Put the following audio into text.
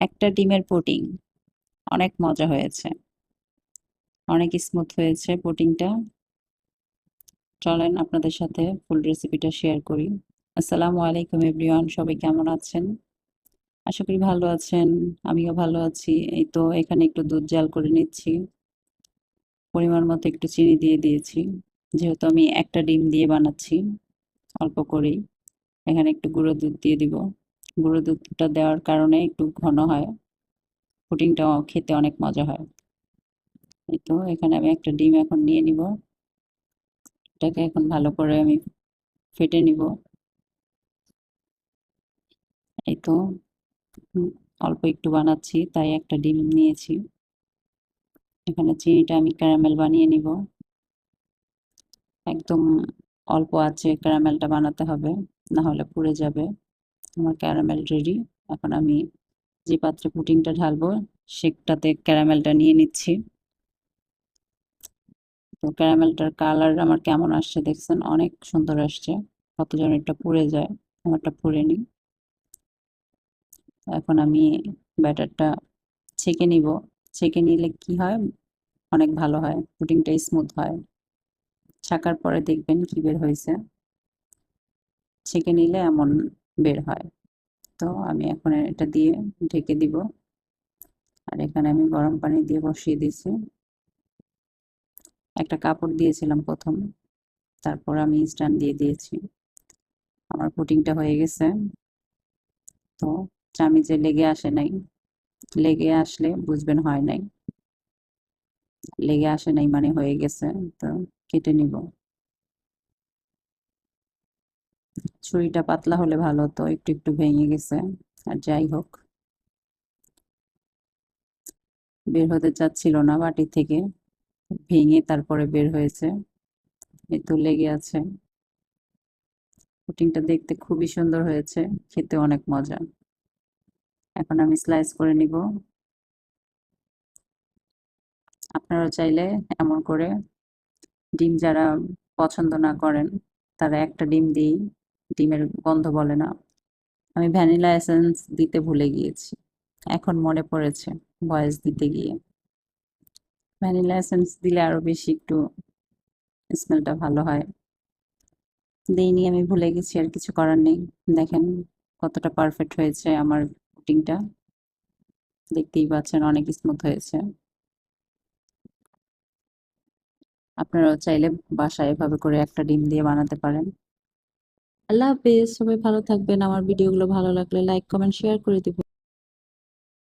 একটা ডিমের পুডিং। অনেক মজা হয়েছে। অনেক স্মুথ হয়েছে পুডিংটা। চলেন আপনাদের সাথে ফুল রেসিপিটা শেয়ার করি। আসসালামু আলাইকুম এভরিওয়ান, সবাই কেমন আছেন? আশা করি ভালো আছেন, আমিও ভালো আছি। এই তো এখানে একটু দুধ জাল করে নিচ্ছি। পরিমাণ মতো একটু চিনি দিয়ে দিয়েছি। যেহেতু আমি একটা ডিম দিয়ে বানাচ্ছি, অল্প করেই। এখানে একটু গুঁড়ো দুধ দিয়ে দিব। গুঁড়ো দুধটা দেওয়ার কারণে একটু ঘন হয়। পুডিংটা খেতে অনেক মজা হয়। এই তো, এখানে আমি একটা ডিম এখন নিয়ে নিব। এটাকে এখন ভালো করে আমি ফেটে নিব। এই তো অল্প একটু বানাচ্ছি, তাই একটা ডিম নিয়েছি। এখানে চিনিটা আমি ক্যারামেল বানিয়ে নিব। একদম অল্প আছে ক্যারামেলটা বানাতে হবে না হলে পুড়ে যাবে। আমার ক্যারামেল রেডি এখন আমি যে পাত্রে পুডিংটা ঢালবো, সেটাতে ক্যারামেলটা নিয়ে নিচ্ছি। তো ক্যারামেলটার কালার আমার কেমন আসছে দেখছেন? অনেক সুন্দর আসছে। কতজন এটা পুড়ে যায়, আমারটা পুড়ে নি। এখন আমি ব্যাটারটা ছেঁকে নিব। ছেঁকে নিলে কি হয়? অনেক ভালো হয়, পুডিংটা স্মুথ হয়। ছাকার পরে দেখবেন কি বের হয়েছে। ছেঁকে নিলে এমন বের হয়। তো আমি এখন এটা দিয়ে ঢেকে দিব। আর এখানে আমি গরম পানি দিয়ে বসিয়ে দিয়েছি। একটা কাপড় দিয়েছিলাম প্রথম। তারপর আমি স্ট্যান্ড দিয়ে দিয়েছি। আমার পুটিংটা হয়ে গেছে। তো চামিচে লেগে আসে নাই। লেগে আসলে বুঝবেন হয় নাই। লেগে আসে নাই মানে হয়ে গেছে। তো কেটে নিব। ছুরিটা পাতলা হলে ভালো হতো, একটু একটু ভেঙে গেছে। আর যাই হোক। বের হতে চাচ্ছিল না বাটি থেকে। ভেঙে তারপরে বের হয়েছে। এতো লেগে আছে। পুটিংটা দেখতে খুবই সুন্দর হয়েছে। খেতে অনেক মজা। এখন আমি স্লাইস করে নিব। আপনারা চাইলে এমন করে ডিম যারা পছন্দ না করেন, তারা একটা ডিম দিয়েই ডিমের গন্ধ বলে না। আমি ভ্যানিলা এসেন্স দিতে ভুলে গিয়েছি। এখন মনে পড়েছে ভয়েস দিতে গিয়ে। ভ্যানিলা এসেন্স দিলে আরও বেশি একটু স্মেলটা ভালো হয়। দিইনি, আমি ভুলে গেছি, আর কিছু করার নেই। দেখেন কতটা পারফেক্ট হয়েছে আমার পুটিংটা দেখতেই পাচ্ছেন অনেক স্মুথ হয়েছে। আপনারাও চাইলে বাসায় এভাবে করে একটা ডিম দিয়ে বানাতে পারেন। আল্লাহ হাফেজ সবাই ভালো থাকবেন। আমার ভিডিওগুলো ভালো লাগলে লাইক কমেন্ট শেয়ার করে দিবেন।